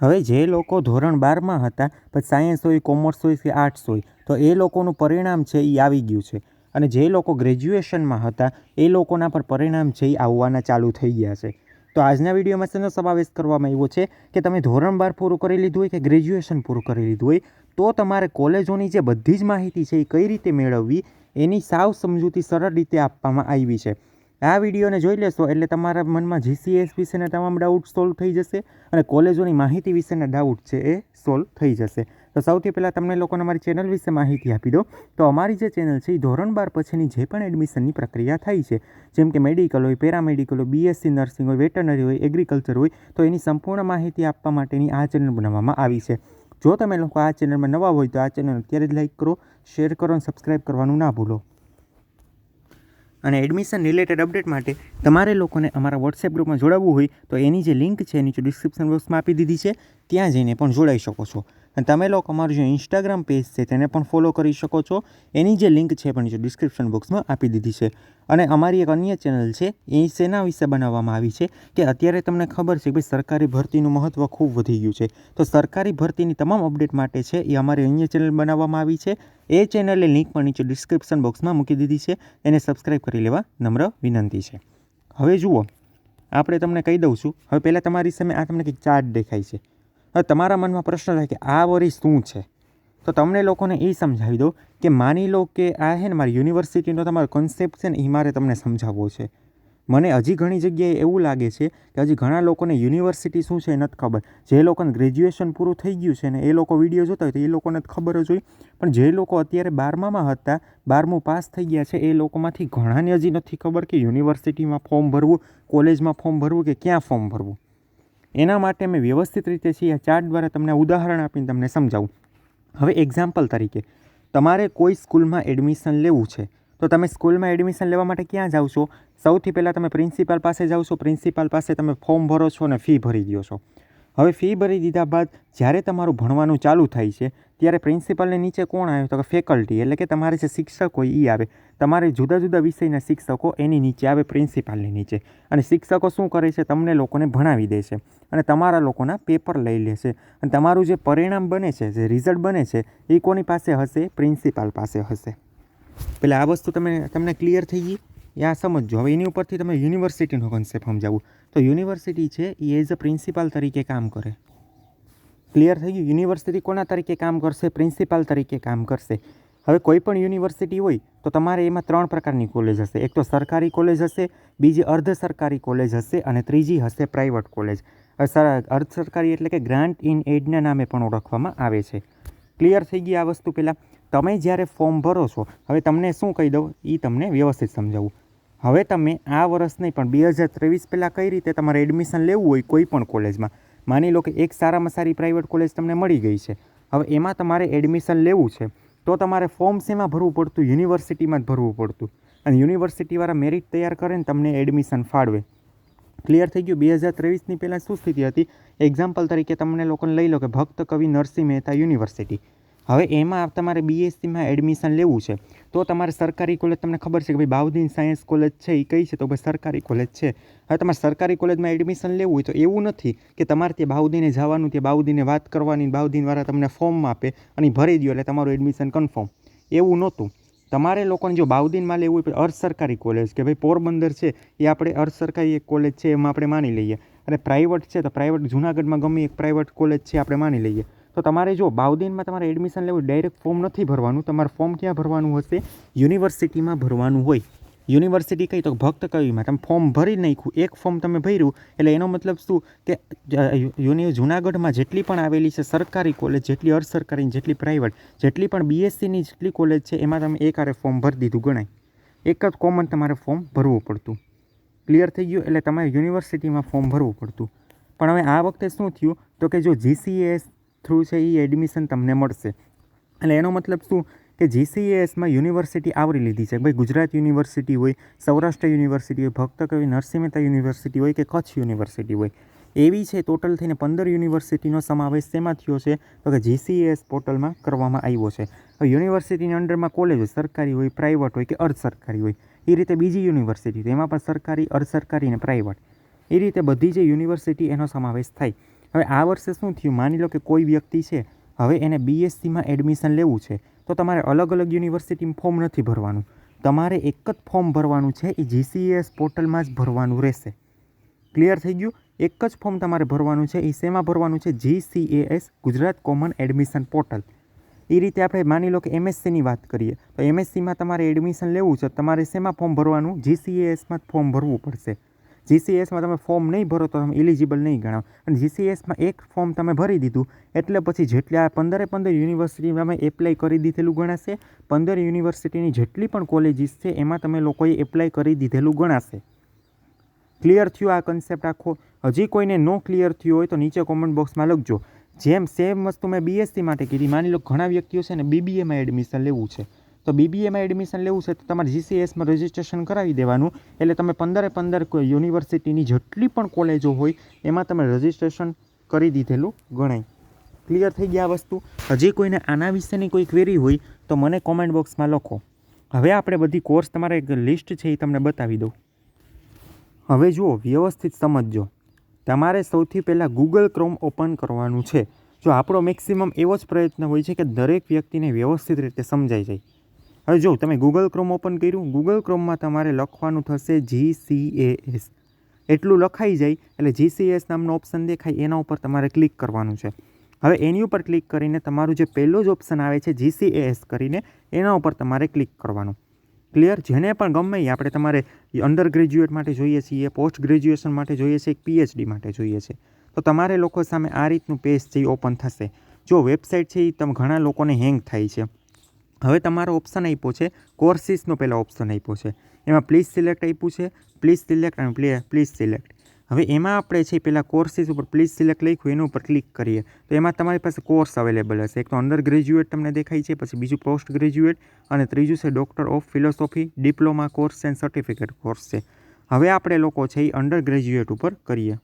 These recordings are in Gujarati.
હવે જે લોકો ધોરણ બારમાં હતા, પછી સાયન્સ હોય કોમર્સ હોય કે આર્ટ્સ હોય, તો એ લોકોનું પરિણામ છે એ આવી ગયું છે. અને જે લોકો ગ્રેજ્યુએશનમાં હતા, એ લોકોના પર પરિણામ છે એ આવવાના ચાલુ થઈ ગયા છે. તો આજના વિડીયોમાં શેનો સમાવેશ કરવામાં આવ્યો છે કે તમે ધોરણ બાર પૂરું કરી લીધું હોય કે ગ્રેજ્યુએશન પૂરું કરી લીધું હોય, તો તમારે કોલેજોની જે બધી જ માહિતી છે એ કઈ રીતે મેળવવી, એની સાવ સમજૂતી સરળ રીતે આપવામાં આવી છે. આ વિડીયોને જોઈ લેશો એટલે તમારા મનમાં જીસીએસ વિશેના તમામ ડાઉટ સોલ્વ થઈ જશે અને કોલેજોની માહિતી વિશેના ડાઉટ છે એ સોલ્વ થઈ જશે. તો સૌથી પહેલાં તમને લોકોને અમારી ચેનલ વિશે માહિતી આપી દો તો અમારી જે ચેનલ છે એ ધોરણ બાર પછીની જે પણ એડમિશનની પ્રક્રિયા થાય છે, જેમ કે મેડિકલ હોય પેરામેડિકલ હોય બીએસસી નર્સિંગ હોય વેટરનરી હોય એગ્રીકલ્ચર હોય, તો એની સંપૂર્ણ માહિતી આપવા માટેની આ ચેનલ બનાવવામાં આવી છે. જો તમે લોકો આ ચેનલમાં નવા હોય તો આ ચેનલ અત્યારે જ લાઈક કરો શેર કરો અને સબસ્ક્રાઈબ કરવાનું ના ભૂલો. અને એડમિશન રિલેટેડ અપડેટ માટે તમારે લોકોને અમારા વોટ્સએપ ગ્રુપમાં જોડાવવું હોય તો એની જે લિંક છે નીચે ડિસ્ક્રિપ્શન બોક્સમાં આપી દીધી છે, ત્યાં જઈને પણ જોડાઈ શકો છો. અને તમે લોકો અમારું જે ઇન્સ્ટાગ્રામ પેજ છે તેને પણ ફોલો કરી શકો છો. એની જે લિંક છે પણ જે ડિસ્ક્રિપ્શન બોક્સમાં આપી દીધી છે. અને અમારી એક અન્ય ચેનલ છે, એ શેના વિશે બનાવવામાં આવી છે, કે અત્યારે તમને ખબર છે કે ભાઈ સરકારી ભરતીનું મહત્ત્વ ખૂબ વધી ગયું છે. તો સરકારી ભરતીની તમામ અપડેટ માટે છે, એ અમારી અન્ય ચેનલ બનાવવામાં આવી છે. એ ચેનલની લિંક પણ નીચે ડિસ્ક્રિપ્શન બોક્સમાં મૂકી દીધી છે. એને સબસ્ક્રાઈબ કરી લેવા નમ્ર વિનંતી છે. હવે જુઓ, આપણે તમને કહી દઉં છું. હવે પહેલાં તમારી સામે આ તમને કંઈક ચાર્ટ દેખાય છે. હવે તમારા મનમાં પ્રશ્ન થાય કે આ વરી શું છે? તો તમને લોકોને એ સમજાવી દો કે માની લો કે આ છે ને મારી યુનિવર્સિટીનો તમારો કોન્સેપ્ટ છે ને એ મારે તમને સમજાવવો છે. મને હજી ઘણી જગ્યાએ એવું લાગે છે કે હજી ઘણા લોકોને યુનિવર્સિટી શું છે એ નથી ખબર. જે લોકોને ગ્રેજ્યુએશન પૂરું થઈ ગયું છે ને, એ લોકો વીડિયો જોતા હોય તો એ લોકોને ખબર જ હોય. પણ જે લોકો અત્યારે બારમામાં હતા, બારમું પાસ થઈ ગયા છે, એ લોકોમાંથી ઘણાને હજી નથી ખબર કે યુનિવર્સિટીમાં ફોર્મ ભરવું, કોલેજમાં ફોર્મ ભરવું કે ક્યાં ફોર્મ ભરવું. એના માટે મેં વ્યવસ્થિત રીતે છે આ ચાર્ટ દ્વારા તમને ઉદાહરણ આપીને તમને સમજાવું. હવે એક્ઝામ્પલ તરીકે, તમારે કોઈ સ્કૂલમાં એડમિશન લેવું છે, તો તમે સ્કૂલમાં એડમિશન લેવા માટે ક્યાં જાઓ છો? સૌથી પહેલાં તમે પ્રિન્સિપાલ પાસે જાઓ છો. પ્રિન્સિપાલ પાસે તમે ફોર્મ ભરો છો અને ફી ભરી દો છો. હવે ફી ભરી દીધા બાદ જ્યારે તમારું ભણવાનું ચાલુ થાય છે, ત્યારે પ્રિન્સિપલને નીચે કોણ આવ્યો? તો કે ફેકલ્ટી એટલે કે તમારે જે શિક્ષક હોય એ આવે, તમારે જુદા જુદા વિષયના શિક્ષકો એની નીચે આવે પ્રિન્સિપાલની નીચે. અને શિક્ષકો શું કરે છે? તમને લોકોને ભણાવી દે છે અને તમારા લોકોના પેપર લઈ લેશે અને તમારું જે પરિણામ બને છે, જે રિઝલ્ટ બને છે, એ કોની પાસે હશે? પ્રિન્સિપાલ પાસે હશે. પેલા આ વસ્તુ તમે, તમને ક્લિયર થઈ ગઈ? આ સમજો હવે એની ઉપરથી તમે યુનિવર્સિટીનો કન્સેપ્ટ સમજાવું. તો યુનિવર્સિટી છે, એ એઝ અ પ્રિન્સિપાલ તરીકે કામ કરે. ક્લિયર થઈ ગયું? યુનિવર્સિટી કોના તરીકે કામ કરશે? પ્રિન્સિપાલ તરીકે કામ કરશે. હવે કોઈ પણ યુનિવર્સિટી હોય, તો તમારે એમાં ત્રણ પ્રકારની કોલેજ હશે. એક તો સરકારી કોલેજ હશે, બીજી અર્ધ સરકારી કોલેજ હશે, અને ત્રીજી હશે પ્રાઇવેટ કોલેજ અર્ધ સરકારી એટલે કે ગ્રાન્ટ ઇન એડના નામે પણ ઓળખવામાં આવે છે. ક્લિયર થઈ ગઈ આ વસ્તુ પહેલાં તમે જ્યારે ફોર્મ ભરો છો, હવે તમને શું કહી દઉં? એ તમને વ્યવસ્થિત સમજાવું. હવે તમે આ વર્ષ નહીં, પણ બે હજાર ત્રેવીસ પહેલાં કઈ રીતે તમારે એડમિશન લેવું હોય કોઈ પણ કોલેજમાં માની લો કે એક સારામાં સારી પ્રાઇવેટ કોલેજ તમને મળી ગઈ છે. હવે એમાં તમારે એડમિશન લેવું છે. તો તમારે ફોર્મ શેમાં ભરવું પડતું? યુનિવર્સિટીમાં જ ભરવું પડતું. અને યુનિવર્સિટીવાળા મેરિટ તૈયાર કરે ને તમને એડમિશન ફાળવે. ક્લિયર થઈ ગયું? બે હજાર ત્રેવીસની પહેલાં શું સ્થિતિ હતી? એક્ઝામ્પલ તરીકે તમને લોકોને લઈ લો કે ભક્ત કવિ નરસિંહ મહેતા યુનિવર્સિટી હવે એમાં તમારે બીએસસીમાં એડમિશન લેવું છે, તો તમારે સરકારી કોલેજ તમને ખબર છે કે ભાઈ બાઉદીન સાયન્સ કોલેજ છે એ કઈ છે? તો ભાઈ સરકારી કોલેજ છે. હવે તમારે સરકારી કોલેજમાં એડમિશન લેવું હોય તો એવું નથી કે તમારે ત્યાં બાઉદીને જવાનું, ત્યાં બાઉદીને વાત કરવાની બાઉદીનવાળા તમને ફોર્મ આપે અને ભરી દો એટલે તમારું એડમિશન કન્ફર્મ એવું નહોતું. તમારે લોકોને જો બાઉદીનમાં લેવું હોય અર્ધ સરકારી કોલેજ કે ભાઈ પોરબંદર છે એ આપણે અર્ધ સરકારી એક કોલેજ છે, એમાં આપણે માની લઈએ. અને પ્રાઇવેટ છે તો પ્રાઇવેટ જુનાગઢમાં ગમે એક પ્રાઇવેટ કોલેજ છે, આપણે માની લઈએ. તો તમારે જો બાઉદીનમાં તમારે એડમિશન લેવું ડાયરેક્ટ ફોર્મ નથી ભરવાનું, તમારે ફોર્મ ક્યાં ભરવાનું હશે? યુનિવર્સિટીમાં ભરવાનું હોય. યુનિવર્સિટી કઈ તો ભક્ત કવિમાં, તમે ફોર્મ ભરી નાખ્યું, એક ફોર્મ તમે ભર્યું, એટલે એનો મતલબ શું? કે યુનિ, જુનાગઢમાં જેટલી પણ આવેલી છે, સરકારી કોલેજ જેટલી અર્ધ સરકારી જેટલી પ્રાઇવેટ જેટલી પણ બીએસસીની જેટલી કોલેજ છે, એમાં તમે એક આરે ફોર્મ ભરી દીધું, ગણાય. એક જ કોમન તમારે ફોર્મ ભરવું પડતું. ક્લિયર થઈ ગયું? એટલે તમારે યુનિવર્સિટીમાં ફોર્મ ભરવું પડતું. પણ હવે આ વખતે શું થયું? તો કે જો જીસીએસ થ્રુ છે એ એડમિશન તમને મળશે. એટલે એનો મતલબ શું? કે જીસીએસમાં યુનિવર્સિટી આવરી લીધી છે. ભાઈ, ગુજરાત યુનિવર્સિટી હોય, સૌરાષ્ટ્ર યુનિવર્સિટી હોય, ભક્ત કવિ નરસિંહ મહેતા યુનિવર્સિટી હોય કે કચ્છ યુનિવર્સિટી હોય, એવી છે ટોટલ થઈને પંદર યુનિવર્સિટીનો સમાવેશ શેમાં થયો છે? તો કે જીસીએસ પોર્ટલમાં કરવામાં આવ્યો છે. યુનિવર્સિટીની અંડરમાં કોલેજ સરકારી હોય પ્રાઇવેટ હોય કે અર્ધ સરકારી હોય એ રીતે બીજી યુનિવર્સિટી એમાં પણ સરકારી અર્ધ સરકારી અને પ્રાઇવેટ એ રીતે બધી જે યુનિવર્સિટી એનો સમાવેશ થાય. હવે આ વર્ષે શું થયું? માની લો કે કોઈ વ્યક્તિ છે, હવે એને બીએસસીમાં એડમિશન લેવું છે, તો તમારે અલગ અલગ યુનિવર્સિટીમાં ફોર્મ નથી ભરવાનું. તમારે એક જ ફોર્મ ભરવાનું છે, એ જીસીએસ પોર્ટલમાં જ ભરવાનું રહેશે. ક્લિયર થઈ ગયું? એક જ ફોર્મ તમારે ભરવાનું છે, એ શેમાં ભરવાનું છે? GCAS Gujarat common admission portal એ રીતે આપણે માની લો કે એમએસસીની વાત કરીએ, તો એમએસસીમાં તમારે એડમિશન લેવું છે તમારે શેમાં ફોર્મ ભરવાનું? જીસીએએસમાં જ ફોર્મ ભરવું પડશે. જીસીએસમાં તમે ફોર્મ નહીં ભરો તો તમે ઇલિજિબલ નહીં ગણાવો. અને જીસીએસમાં એક ફોર્મ તમે ભરી દીધું, એટલે પછી જેટલી પંદરે પંદર યુનિવર્સિટીમાં તમે એપ્લાય કરી દીધેલું ગણાશે. પંદર યુનિવર્સિટીની જેટલી પણ કોલેજીસ છે, એમાં તમે લોકોએ એપ્લાય કરી દીધેલું ગણાશે. ક્લિયર થયું આ કન્સેપ્ટ આખો? હજી કોઈને નો ક્લિયર થયું હોય તો નીચે કોમેન્ટ બોક્સમાં લખજો. જેમ સેમ વસ્તુ મેં બીએસસી માટે કીધી. માની લો ઘણા વ્યક્તિઓ છે ને બીબીએમાં એડમિશન લેવું છે. તો બીબીએમાં એડમિશન લેવું છે તો તમારે જીસીએસમાં રજિસ્ટ્રેશન કરાવી દેવાનું. એટલે તમે પંદરે પંદર યુનિવર્સિટીની જેટલી પણ કોલેજો હોય, એમાં તમે રજિસ્ટ્રેશન કરી દીધેલું ગણાય. ક્લિયર થઈ ગયા વસ્તુ? હજી કોઈને આના વિશેની કોઈ ક્વેરી હોય, તો મને કોમેન્ટ બોક્સમાં લખો. હવે આપણે બધી કોર્સ તમારે એક લિસ્ટ છે એ તમને બતાવી દઉં. હવે જુઓ, વ્યવસ્થિત સમજજો તમારે સૌથી પહેલાં ગૂગલ ક્રોમ ઓપન કરવાનું છે. જો આપણો મેક્સિમમ એવો જ પ્રયત્ન હોય છે કે દરેક વ્યક્તિને વ્યવસ્થિત રીતે સમજાઈ જાય. હવે જો તમે ગૂગલ ક્રોમ ઓપન કર્યું ગૂગલ ક્રોમમાં તમારે લખવાનું થશે જી સી એ એસ એટલું લખાઈ જાય, એટલે જીસીએસ નામનો ઓપ્શન દેખાય, એના ઉપર તમારે ક્લિક કરવાનું છે. હવે એની ઉપર ક્લિક કરીને તમારું જે પહેલો જ ઓપ્શન આવે છે જીસીએએસ કરીને, એના ઉપર તમારે ક્લિક કરવાનું. ક્લિયર જેને પણ ગમે એ આપણે તમારે અંડર ગ્રેજ્યુએટ માટે જોઈએ છીએ પોસ્ટ ગ્રેજ્યુએશન માટે જોઈએ છે પીએચડી માટે જોઈએ છે તો તમારે લોકો સામે આ રીતનું પેજ છે ઓપન થશે. જો વેબસાઇટ છે એ તમે ઘણા લોકોને હેંગ થાય છે. હવે તમારો ઓપ્શન આપ્યો છે કોર્સિસનો પહેલાં ઓપ્શન આપ્યો છે. એમાં પ્લીઝ સિલેક્ટ આપ્યું છે પ્લીઝ સિલેક્ટ અને પ્લે પ્લીઝ સિલેક્ટ હવે એમાં આપણે છે પહેલાં કોર્સિસ ઉપર પ્લીઝ સિલેક્ટ લખ્યું, એના ઉપર ક્લિક કરીએ. તો એમાં તમારી પાસે કોર્સ અવેલેબલ હશે. એક તો અંડર ગ્રેજ્યુએટ તમને દેખાય છે, પછી બીજું પોસ્ટ ગ્રેજ્યુએટ અને ત્રીજું છે doctor of philosophy diploma course and certificate course છે. હવે આપણે લોકો છે એ અંડર ગ્રેજ્યુએટ ઉપર કરીએ.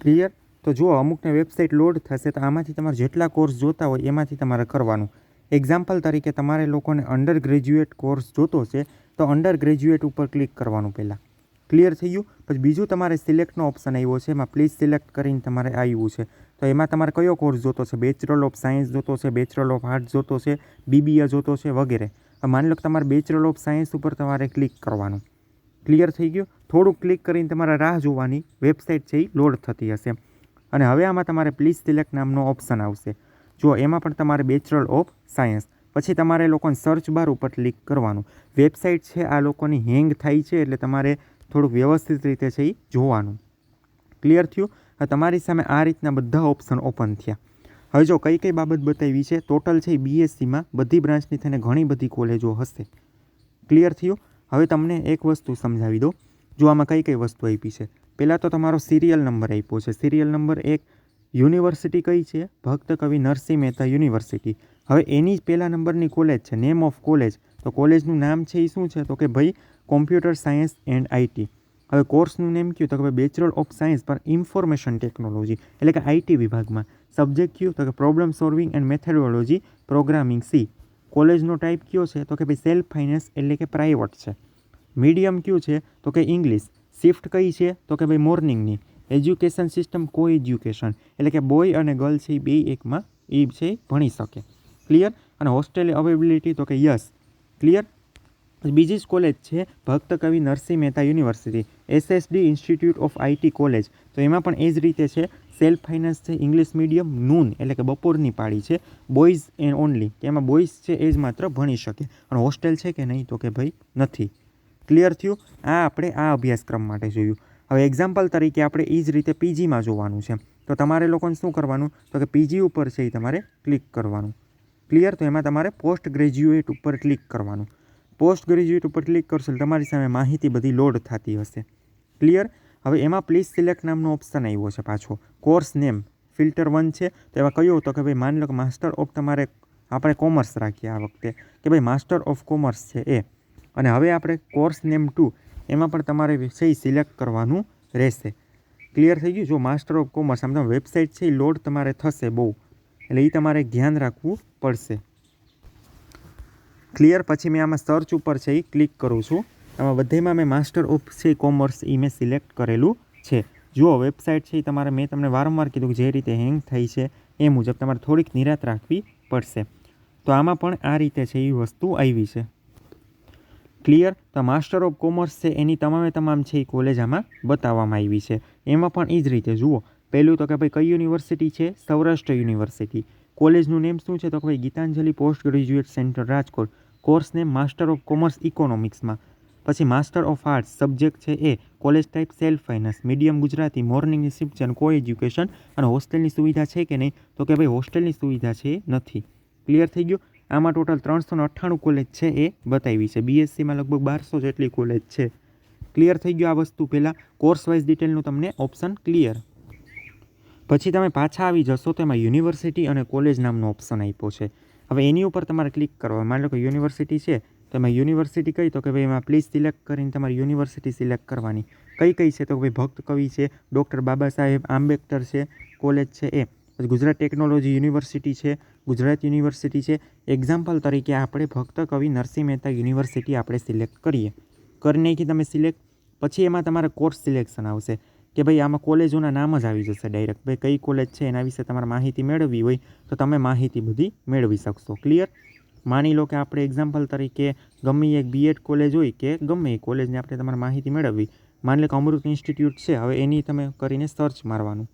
ક્લિયર તો જો અમુકને વેબસાઇટ લોડ થશે તો આમાંથી તમારે જેટલા કોર્સ જોતા હોય, એમાંથી તમારે કરવાનું. એક્ઝામ્પલ તરીકે તમારે લોકોને અંડર ગ્રેજ્યુએટ કોર્સ જોતો છે તો અંડર ગ્રેજ્યુએટ ઉપર ક્લિક કરવાનું પહેલાં. ક્લિયર થઈ ગયું? પછી બીજું તમારે સિલેક્ટનો ઓપ્શન આવ્યો છે, એમાં પ્લીઝ સિલેક્ટ કરીને તમારે આવ્યું છે. તો એમાં તમારે કયો કોર્સ જોતો છે બેચરલ ઓફ સાયન્સ જોતો છે બેચરલ ઓફ આર્ટ્સ જોતો છે બીબીએ જોતો છે વગેરે. માની લો કે તમારે બેચરલ ઓફ સાયન્સ ઉપર તમારે ક્લિક કરવાનું. ક્લિયર થઈ ગયું? થોડુંક ક્લિક કરીને તમારે રાહ જોવાની વેબસાઇટ છે એ લોડ થતી હશે. અને હવે આમાં તમારે પ્લીઝ સિલેક્ટ નામનો ઓપ્શન આવશે. જો એમાં પણ તમારે બેચરલ ઓફ સાયન્સ પછી તમારે લોકોને સર્ચ બાર ઉપર ક્લિક કરવાનું. વેબસાઇટ છે, આ લોકોની હેંગ થાય છે, એટલે તમારે થોડુંક વ્યવસ્થિત રીતે છે એ જોવાનું. ક્લિયર થયું? તમારી સામે આ રીતના બધા ઓપ્શન ઓપન થયા. હવે જો કઈ કઈ બાબત બતાવી છે ટોટલ છે બીએસસીમાં બધી બ્રાન્ચની થઈને ઘણી બધી કોલેજો હશે. ક્લિયર થયું? હવે તમને એક વસ્તુ સમજાવી દો જો આમાં કઈ કઈ વસ્તુ આપી છે? પહેલાં તો તમારો સિરિયલ નંબર આપ્યો છે. સિરિયલ નંબર એક યુનિવર્સિટી કઈ છે? ભક્ત કવિ નરસિંહ મહેતા યુનિવર્સિટી. હવે એની જ પહેલા નંબરની કોલેજ છે નેમ ઓફ કોલેજ તો કોલેજનું નામ છે એ શું છે? તો કે ભાઈ કોમ્પ્યુટર સાયન્સ એન્ડ આઈટી હવે કોર્સનું નેમ કયું? તો કે ભાઈ બેચરલ ઓફ સાયન્સ પર ઇન્ફોર્મેશન ટેકનોલોજી એટલે કે આઈટી વિભાગમાં. સબ્જેક્ટ કયું? તો કે problem solving and methodology programming C કોલેજનો type કયો છે? તો કે ભાઈ સેલ્ફ ફાઇનાન્સ એટલે કે પ્રાઇવેટ છે. મીડિયમ કયું છે? તો કે ઇંગ્લિશ શિફ્ટ કઈ છે? તો કે ભાઈ મોર્નિંગની એજ્યુકેશન સિસ્ટમ કો એજ્યુકેશન, એટલે કે બોય અને ગર્લ છે એ બે એકમાં એ છે ભણી શકે. ક્લિયર અને હોસ્ટેલ અવેબિલિટી તો કે યસ. ક્લિયર બીજી જ કોલેજ છે Bhakta Kavi Narsinh Mehta university SSD institute of IT college તો એમાં પણ એ જ રીતે છે સેલ્ફ ફાઇનાન્સ છે ઇંગ્લિશ મીડિયમ નૂન એટલે કે બપોરની પાળી છે બોયઝ એન્ડ ઓનલી એમાં બોયઝ છે એ જ માત્ર ભણી શકે. અને હોસ્ટેલ છે કે નહીં તો કે ભાઈ નથી. ક્લિયર થયું? આ આપણે આ અભ્યાસક્રમ માટે જોયું. હવે એક્ઝામ્પલ તરીકે આપણે એ જ રીતે પીજીમાં જોવાનું છે. તો તમારે લોકોને શું કરવાનું? તો કે પીજી ઉપર છે એ તમારે ક્લિક કરવાનું. ક્લિયર તો એમાં તમારે પોસ્ટ ગ્રેજ્યુએટ ઉપર ક્લિક કરવાનું. પોસ્ટ ગ્રેજ્યુએટ ઉપર ક્લિક કરશો તમારી સામે માહિતી બધી લોડ થતી હશે. ક્લિયર હવે એમાં પ્લીઝ સિલેક્ટ નામનો ઓપ્શન આવ્યો છે પાછો. કોર્સ નેમ ફિલ્ટર વન છે. તો એમાં કયો તો કે ભાઈ માની લો કે માસ્ટર ઓફ તમારે આપણે કોમર્સ રાખીએ આ વખતે. કે ભાઈ માસ્ટર ઓફ કોમર્સ છે એ. અને હવે આપણે કોર્સ નેમ ટુ એમાં પણ તમારે એ સિલેક્ટ કરવાનું રહેશે. ક્લિયર થઈ ગયું? જો માસ્ટર ઓફ કોમર્સ આમ તમે વેબસાઇટ છે એ લોડ તમારે થશે બહુ. એટલે એ તમારે ધ્યાન રાખવું પડશે. ક્લિયર પછી મેં આમાં સર્ચ ઉપર છે એ ક્લિક કરું છું. આમાં બધેમાં મેં માસ્ટર ઓફ છે કોમર્સ એ મેં સિલેક્ટ કરેલું છે. જુઓ વેબસાઇટ છે એ તમારે મેં તમને વારંવાર કીધું કે જે રીતે હેંગ થઈ છે, એ મુજબ તમારે થોડીક નિરાત રાખવી પડશે. તો આમાં પણ આ રીતે છે એ વસ્તુ આવી છે. ક્લિયર તો માસ્ટર ઓફ કોમર્સ છે એની તમામે તમામ છે એ કોલેજ આમાં બતાવવામાં આવી છે. એમાં પણ એ જ રીતે, જુઓ. પહેલું તો કે ભાઈ કઈ યુનિવર્સિટી છે? સૌરાષ્ટ્ર યુનિવર્સિટી કોલેજનું નેમ શું છે? તો કે ભાઈ Gitanjali post graduate centre Rajkot course name master of commerce ઇકોનોમિક્સમાં પછી માસ્ટર ઓફ આર્ટ્સ સબ્જેક્ટ છે એ college type self finance medium Gujarati morning reception co education અને હોસ્ટેલની સુવિધા છે કે નહીં? તો કે ભાઈ હોસ્ટેલની સુવિધા છે નથી. ક્લિયર થઈ ગયું? આમાં ટોટલ ત્રણસો અઠ્ઠાણું કોલેજ છે એ બતાવી છે. બીએસસીમાં લગભગ બારસો જેટલી કોલેજ છે. ક્લિયર થઈ ગયું આ વસ્તુ પહેલાં. કોર્સ વાઇઝ ડિટેલનું તમને ઓપ્શન ક્લિયર પછી તમે પાછા આવી જશો તો એમાં યુનિવર્સિટી અને કોલેજ નામનો ઓપ્શન આપ્યો છે. હવે એની ઉપર તમારે ક્લિક કરવા. માની લો કે યુનિવર્સિટી છે, તો એમાં યુનિવર્સિટી કઈ? તો કે ભાઈ એમાં પ્લીઝ સિલેક્ટ કરીને તમારી યુનિવર્સિટી સિલેક્ટ કરવાની. કઈ કઈ છે? તો ભાઈ ભક્ત કવિ છે ડૉક્ટર બાબા સાહેબ આંબેડકર છે કોલેજ છે એ. પછી ગુજરાત ટેકનોલોજી યુનિવર્સિટી છે ગુજરાત યુનિવર્સિટી છે. એક્ઝામ્પલ તરીકે આપણે ભક્ત કવિ નરસિંહ મહેતા યુનિવર્સિટી આપણે સિલેક્ટ કરીએ. કરી નાખી તમે સિલેક્ટ પછી એમાં તમારે કોર્સ સિલેક્શન આવશે. કે ભાઈ આમાં કોલેજોના નામ જ આવી જશે ડાયરેક્ટ ભાઈ કઈ કોલેજ છે, એના વિશે તમારે માહિતી મેળવવી હોય, તો તમે માહિતી બધી મેળવી શકશો. ક્લિયર માની લો કે આપણે એક્ઝામ્પલ તરીકે ગમે એક બીએડ કોલેજ હોય કે ગમે એ કોલેજની આપણે તમારે માહિતી મેળવવી. માની લો કે અમૃત ઇન્સ્ટિટ્યૂટ છે, હવે એની તમે કરીને સર્ચ મારવાનું.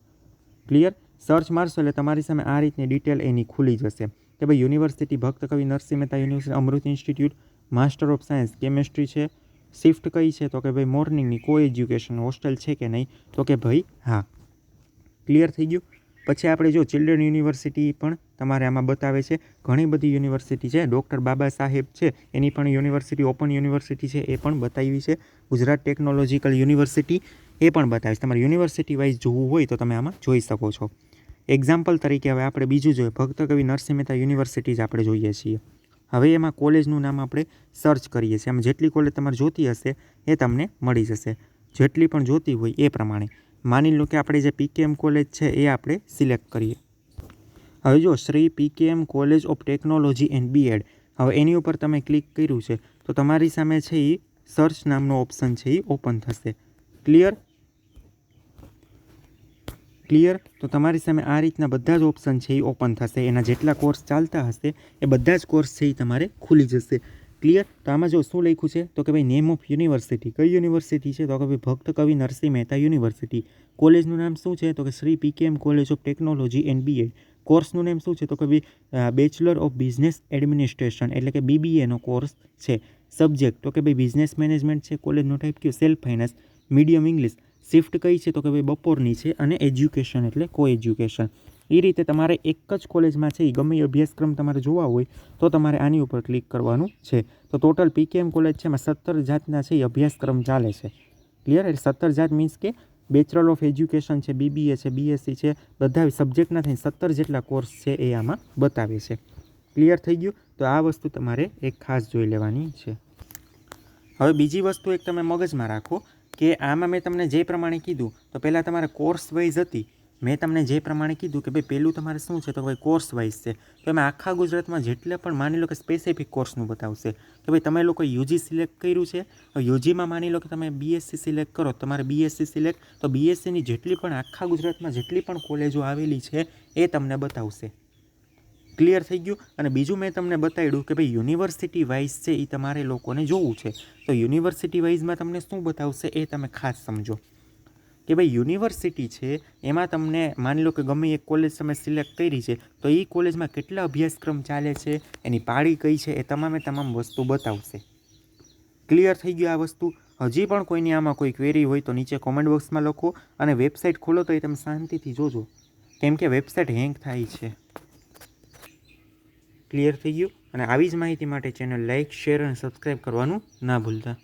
ક્લિયર સર્ચ મારશો એટલે તમારી સામે આ રીતની ડિટેલ એની ખુલી જશે કે ભાઈ university Bhakta Kavi Narsinh Mehta university Amrut institute master of science chemistry છે. શિફ્ટ કઈ છે તો કે ભાઈ મોર્નિંગની કો એજ્યુકેશન હોસ્ટેલ છે કે નહીં તો કે ભાઈ હા. ક્લિયર થઈ ગયું? પછી આપણે જો ચિલ્ડ્રન યુનિવર્સિટી પણ તમારે આમાં બતાવે છે. ઘણી બધી યુનિવર્સિટી છે. ડૉક્ટર બાબા સાહેબ છે. એની પણ યુનિવર્સિટી ઓપન યુનિવર્સિટી છે. એ પણ બતાવી છે. ગુજરાત ટેકનોલોજીકલ યુનિવર્સિટી એ પણ બતાવે છે. તમારે યુનિવર્સિટી વાઇઝ જોવું હોય તો તમે આમાં જોઈ શકો છો. એક્ઝામ્પલ તરીકે હવે આપણે બીજું જોઈએ. ભક્ત કવિ નરસિંહ મહેતા યુનિવર્સિટી આપણે જોઈએ છીએ. હવે એમાં કોલેજનું નામ આપણે સર્ચ કરીએ છીએ. આમ જેટલી કોલેજ તમારે જોતી હશે એ તમને મળી જશે. જેટલી પણ જોતી હોય એ પ્રમાણે. માની લો કે આપણે જે પીકેએમ કોલેજ છે એ આપણે સિલેક્ટ કરીએ. હવે જો Shri PKM college of technology and BEd હવે એની ઉપર તમે ક્લિક કર્યું છે, તો તમારી સામે છે એ સર્ચ નામનો ઓપ્શન છે એ ઓપન થશે. ક્લિયર ક્લિયર તો તમારી સામે આ રીતના બધા જ ઓપ્શન છે એ ઓપન થશે. એના જેટલા કોર્સ ચાલતા હશે, એ બધા જ કોર્સ છે એ તમારે ખુલી જશે. ક્લિયર તો આમાં જો શું લખ્યું છે? તો કે ભાઈ નેમ ઓફ યુનિવર્સિટી કઈ યુનિવર્સિટી છે? તો કે ભાઈ ભક્ત કવિ નરસિંહ મહેતા યુનિવર્સિટી કોલેજનું નામ શું છે? તો કે Shri PKM college of technology and BEd કોર્સનું name શું છે? તો કે ભાઈ બેચલર ઓફ બિઝનેસ એડમિનિસ્ટ્રેશન એટલે કે બીબીએનો કોર્સ છે. સબ્જેક્ટ તો કે ભાઈ બિઝનેસ મેનેજમેન્ટ છે કોલેજનો ટાઈપ કયો? Self finance medium English shift કઈ છે તો કે ભાઈ બપોરની છે અને એજ્યુકેશન એટલે કો એજ્યુકેશન એ રીતે તમારે એક જ કોલેજમાં છે એ ગમે અભ્યાસક્રમ તમારે જોવા હોય તો તમારે આની ઉપર ક્લિક કરવાનું છે. તો ટોટલ પીકેએમ કોલેજ છે એમાં સત્તર જાતના છે એ અભ્યાસક્રમ ચાલે છે. ક્લિયર? એટલે સત્તર જાત મીન્સ કે બેચરલ ઓફ એજ્યુકેશન છે, બીબીએ છે, બીએસસી છે, બધા સબ્જેક્ટના થઈને સત્તર જેટલા કોર્સ છે એ આમાં બતાવે છે. ક્લિયર થઈ ગયું? તો આ વસ્તુ તમારે એક ખાસ જોઈ લેવાની છે. હવે બીજી વસ્તુ એક તમે મગજમાં રાખો. કે આમાં મેં તમને જે પ્રમાણે કીધું, તો પહેલાં તમારે કોર્સ વાઇઝ હતી. મેં તમને જે પ્રમાણે કીધું કે ભાઈ, પહેલું તમારે શું છે? તો ભાઈ કોર્સ વાઇઝ છે. તો એમાં આખા ગુજરાતમાં જેટલા પણ માની લો કે સ્પેસિફિક કોર્સનું બતાવશે. કે ભાઈ, તમે લોકો યુજી સિલેક્ટ કર્યું છે. યુજીમાં માની લો કે તમે બીએસસી સિલેક્ટ કરો તમારે બીએસસી સિલેક્ટ તો બીએસસીની જેટલી પણ આખા ગુજરાતમાં જેટલી પણ કોલેજો આવેલી છે, એ તમને બતાવશે. ક્લિયર થઈ ગયું. અને બીજું મેં તમને બતાવ્યું કે ભાઈ યુનિવર્સિટી વાઇઝ છે એ તમારે લોકોને જોવું છે. તો યુનિવર્સિટી વાઇઝમાં તમને શું બતાવશે એ તમે ખાસ સમજો. કે ભાઈ યુનિવર્સિટી છે, એમાં તમને માની લો કે ગમે એક કોલેજ તમે સિલેક્ટ કરી છે, તો એ કોલેજમાં કેટલા અભ્યાસક્રમ ચાલે છે, એની પાળી કઈ છે, એ તમામે તમામ વસ્તુ બતાવશે. ક્લિયર થઈ ગયું આ વસ્તુ? હજી પણ કોઈની આમાં કોઈ ક્વેરી હોય તો નીચે કોમેન્ટ બોક્સમાં લખો અને વેબસાઇટ ખોલો તો એ તમે શાંતિથી જોજો. કેમ કે વેબસાઇટ હેંગ થાય છે. ક્લિયર થઈ ગયું. અને આવી જ માહિતી માટે ચેનલ લાઇક શેર અને સબસ્ક્રાઈબ કરવાનું ના ભૂલતા.